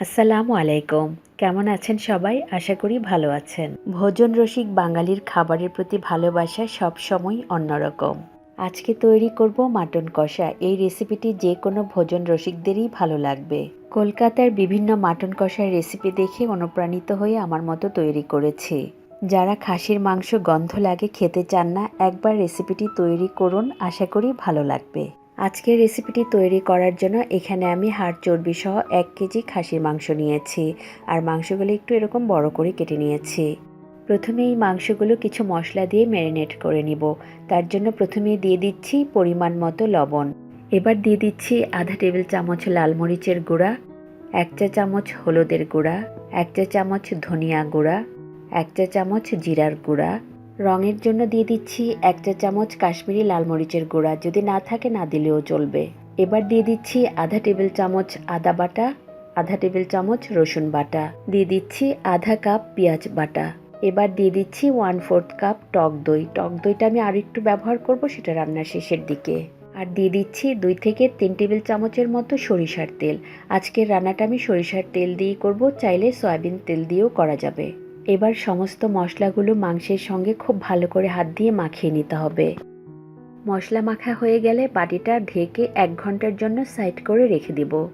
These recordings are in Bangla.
আসসালামু আলাইকুম। কেমন আছেন সবাই? আশা করি ভালো আছেন। ভোজন রসিক বাঙালির খাবারের প্রতি ভালোবাসা সবসময় অন্যরকম। আজকে তৈরি করব মাটন কষা। এই রেসিপিটি যে কোনো ভোজন রসিকদেরই ভালো লাগবে। কলকাতার বিভিন্ন মাটন কষার রেসিপি দেখে অনুপ্রাণিত হয়ে আমার মতো তৈরি করেছি। যারা খাসির মাংস গন্ধ লাগে খেতে চান না, একবার রেসিপিটি তৈরি করুন। আশা করি ভালো লাগবে। আজকের রেসিপিটি তৈরি করার জন্য এখানে আমি হাড় চর্বি সহ এক কেজি খাসির মাংস নিয়েছি আর মাংসগুলো একটু এরকম বড় করে কেটে নিয়েছি। প্রথমে এই মাংসগুলো কিছু মশলা দিয়ে ম্যারিনেট করে নিব। তার জন্য প্রথমে দিয়ে দিচ্ছি পরিমাণ মতো লবণ। এবার দিয়ে দিচ্ছি আধা টেবিল চামচ লাল মরিচের গুঁড়া, এক চা চামচ হলুদের গুঁড়া, এক চা চামচ ধনিয়া গুঁড়া, এক চা চামচ জিরার গুঁড়া রঙের জন্য দিয়ে দিচ্ছি এক চা চামচ কাশ্মীরি লাল মরিচের গুঁড়া। যদি না থাকে, না দিলেও চলবে। এবার দিয়ে দিচ্ছি আধা টেবিল চামচ আদা বাটা, আধা টেবিল চামচ রসুন বাটা। দিয়ে দিচ্ছি আধা কাপ পেঁয়াজ বাটা। এবার দিয়ে দিচ্ছি ওয়ান ফোর্থ কাপ টক দই। টক দইটা আমি আর একটু ব্যবহার করব সেটা রান্নার শেষের দিকে। আর দিয়ে দিচ্ছি দুই থেকে তিন টেবিল চামচের মতো সরিষার তেল। আজকের রান্নাটা আমি সরিষার তেল দিয়েই করব, চাইলে সয়াবিন তেল দিয়েও করা যাবে। এবার সমস্ত মশলাগুলো মাংসের সঙ্গে খুব ভালো করে হাত দিয়ে মাখিয়ে নিতে হবে। মশলা মাখা হয়ে গেলে বাটিটা ঢেকে এক ঘণ্টার জন্য সাইড করে রেখে দিব।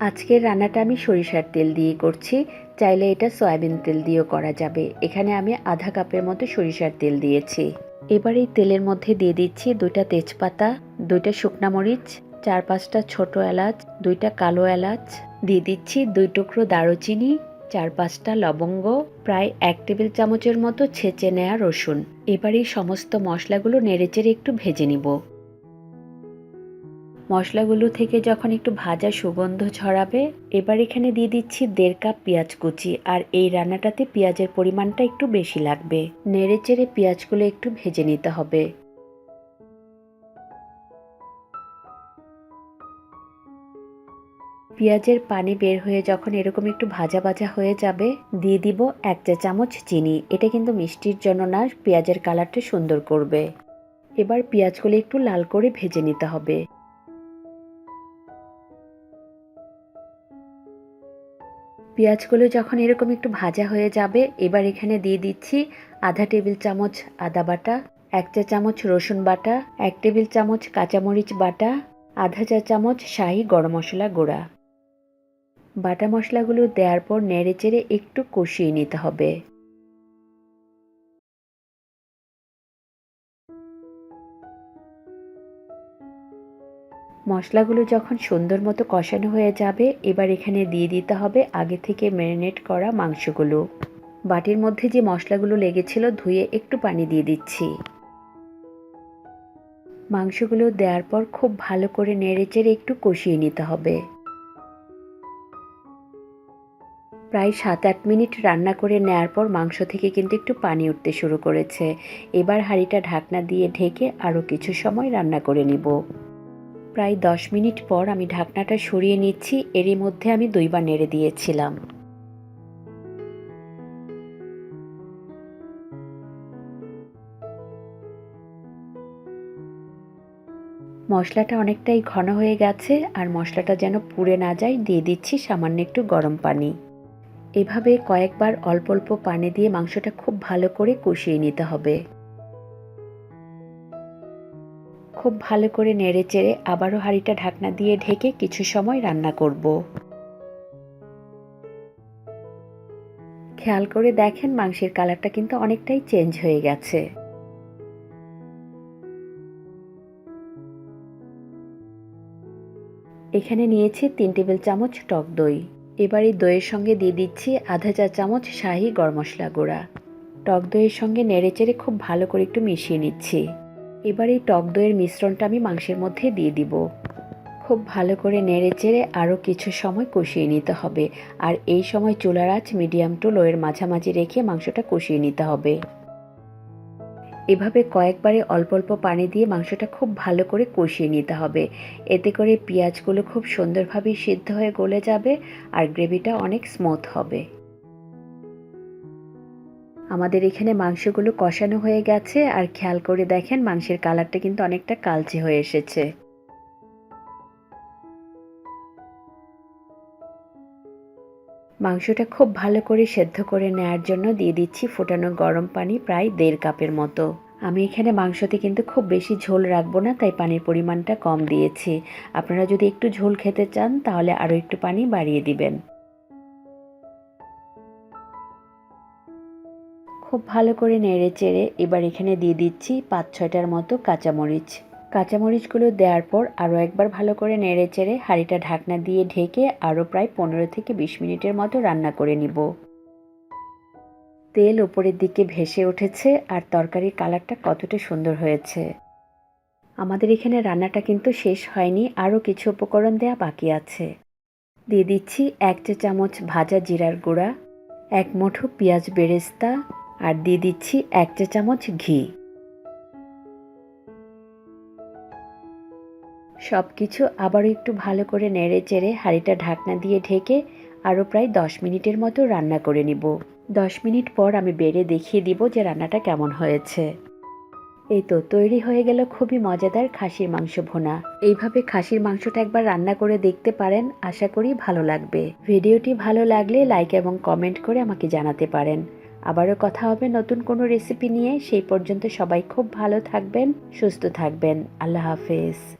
আজকের রান্নাটা আমি সরিষার তেল দিয়ে করছি। চাইলে এটা সয়াবিন তেল দিয়েও করা যাবে। এখানে আমি আধা কাপের মতো সরিষার তেল দিয়েছি। এবার এই তেলের মধ্যে দিয়ে দিচ্ছি দুইটা তেজপাতা, দুইটা শুকনা মরিচ, চার পাঁচটা ছোট এলাচ, দুইটা কালো এলাচ দিয়ে দিচ্ছি দুই টুকরো দারুচিনি, চার পাঁচটা লবঙ্গ, প্রায় এক টেবিল চামচের মতো ছেঁচে নেওয়া রসুন। এবার এই সমস্ত মশলাগুলো নেড়েচেড়ে একটু ভেজে নিব। মশলাগুলো থেকে যখন একটু ভাজা সুগন্ধ ছড়াবে, এবার এখানে দিয়ে দিচ্ছি দেড় কাপ পেঁয়াজ কুচি, আর এই রান্নাটাতে পেঁয়াজের পরিমাণটা একটু বেশি লাগবে। নেড়েচেড়ে পেঁয়াজগুলো একটু ভেজে নিতে হবে। পেঁয়াজের পানি বের হয়ে যখন এরকম একটু ভাজা ভাজা হয়ে যাবে, দিয়ে দিব এক চা চামচ চিনি। এটা কিন্তু মিষ্টির জন্য না, পেঁয়াজের কালারটা সুন্দর করবে। এবার পেঁয়াজগুলো একটু লাল করে ভেজে নিতে হবে। পেঁয়াজগুলো যখন এরকম একটু ভাজা হয়ে যাবে, এবার এখানে দিয়ে দিচ্ছি আধা টেবিল চামচ আদা বাটা, এক চা চামচ রসুন বাটা, এক টেবিল চামচ কাঁচামরিচ বাটা, আধা চা চামচ শাহি গরম মশলা গুঁড়া। বাটা মশলাগুলো দেওয়ার পর নেড়ে চেড়ে একটু কষিয়ে নিতে হবে। মশলাগুলো যখন সুন্দর মতো কষানো হয়ে যাবে, এবার এখানে দিয়ে দিতে হবে আগে থেকে ম্যারিনেট করা মাংসগুলো। বাটির মধ্যে যে মশলাগুলো লেগেছিল, ধুয়ে একটু পানি দিয়ে দিচ্ছি। মাংসগুলো দেওয়ার পর খুব ভালো করে নেড়েচেড়ে একটু কষিয়ে নিতে হবে। প্রায় সাত আট মিনিট রান্না করে নেয়ার পর মাংস থেকে কিন্তু একটু পানি উঠতে শুরু করেছে। এবার হাঁড়িটা ঢাকনা দিয়ে ঢেকে আরও কিছু সময় রান্না করে নিব। প্রায় দশ মিনিট পর আমি ঢাকনাটা সরিয়ে নিচ্ছি, এরই মধ্যে আমি দুইবার নেড়ে দিয়েছিলাম। মশলাটা অনেকটাই ঘন হয়ে গেছে, আর মশলাটা যেন পুড়ে না যায়, দিয়ে দিচ্ছি সামান্য একটু গরম পানি। এভাবে কয়েকবার অল্প অল্প পানি দিয়ে মাংসটা খুব ভালো করে কষিয়ে নিতে হবে। খুব ভালো করে নেড়ে চেড়ে আবারও হাঁড়িটা ঢাকনা দিয়ে ঢেকে কিছু সময় রান্না করব। খেয়াল করে দেখেন মাংসের কালারটা কিন্তু অনেকটাই চেঞ্জ হয়ে গেছে। এখানে নিয়েছি তিন টেবিল চামচ টক দই। এবার এই দইয়ের সঙ্গে দিয়ে দিচ্ছি আধা চা চামচ শাহি গরম মশলা গুঁড়া। টক দইয়ের সঙ্গে নেড়েচেড়ে খুব ভালো করে একটু মিশিয়ে নিচ্ছি। এবার এই টক দইয়ের মিশ্রণটা আমি মাংসের মধ্যে দিয়ে দিব। খুব ভালো করে নেড়ে চেড়ে আরও কিছু সময় কষিয়ে নিতে হবে। আর এই সময় চুলার আঁচ মিডিয়াম টু লোয়ের মাঝামাঝি রেখে মাংসটা কষিয়ে নিতে হবে। এভাবে কয়েকবারে অল্প অল্প পানি দিয়ে মাংসটা খুব ভালো করে কষিয়ে নিতে হবে। এতে করে পেঁয়াজগুলো খুব সুন্দরভাবে সিদ্ধ হয়ে গলে যাবে আর গ্রেভিটা অনেক স্মুথ হবে। আমাদের এখানে মাংসগুলো কষানো হয়ে গেছে আর খেয়াল করে দেখেন মাংসের কালারটা কিন্তু অনেকটা কালচে হয়ে এসেছে। মাংসটা খুব ভালো করে সেদ্ধ করে নেওয়ার জন্য দিয়ে দিচ্ছি ফোটানো গরম পানি প্রায় দেড় কাপের মতো। আমি এখানে মাংসতে কিন্তু খুব বেশি ঝোল রাখব না, তাই পানির পরিমাণটা কম দিয়েছি। আপনারা যদি একটু ঝোল খেতে চান, তাহলে আরও একটু পানি বাড়িয়ে দিবেন। খুব ভালো করে নেড়ে চেড়ে এবার এখানে দিয়ে দিচ্ছি পাঁচ ছয়টার মতো কাঁচামরিচ। কাঁচামরিচগুলো দেওয়ার পর আরও একবার ভালো করে নেড়ে চেড়ে হাঁড়িটা ঢাকনা দিয়ে ঢেকে আরও প্রায় পনেরো থেকে বিশ মিনিটের মতো রান্না করে নিব। তেল ওপরের দিকে ভেসে উঠেছে আর তরকারির কালারটা কতটা সুন্দর হয়েছে। আমাদের এখানে রান্নাটা কিন্তু শেষ হয়নি, আরও কিছু উপকরণ দেয়া বাকি আছে। দিয়ে দিচ্ছি এক চা চামচ ভাজা জিরার গুঁড়া, এক মুঠো পেঁয়াজ বেরেস্তা, আর দিয়ে দিচ্ছি এক চা চামচ ঘি। সব কিছু আবারও একটু ভালো করে নেড়ে চেড়ে হাঁড়িটা ঢাকনা দিয়ে ঢেকে আরও প্রায় দশ মিনিটের মতো রান্না করে নিব। দশ মিনিট পর আমি বেড়ে দেখিয়ে দিব যে রান্নাটা কেমন হয়েছে। এই তো, তৈরি হয়ে গেল খুবই মজাদার খাসির মাংস ভোনা। এইভাবে খাসির মাংসটা একবার রান্না করে দেখতে পারেন, আশা করি ভালো লাগবে। ভিডিওটি ভালো লাগলে লাইক এবং কমেন্ট করে আমাকে জানাতে পারেন। আবারও কথা হবে নতুন কোনো রেসিপি নিয়ে, সেই পর্যন্ত সবাই খুব ভালো থাকবেন, সুস্থ থাকবেন। আল্লাহ হাফেজ।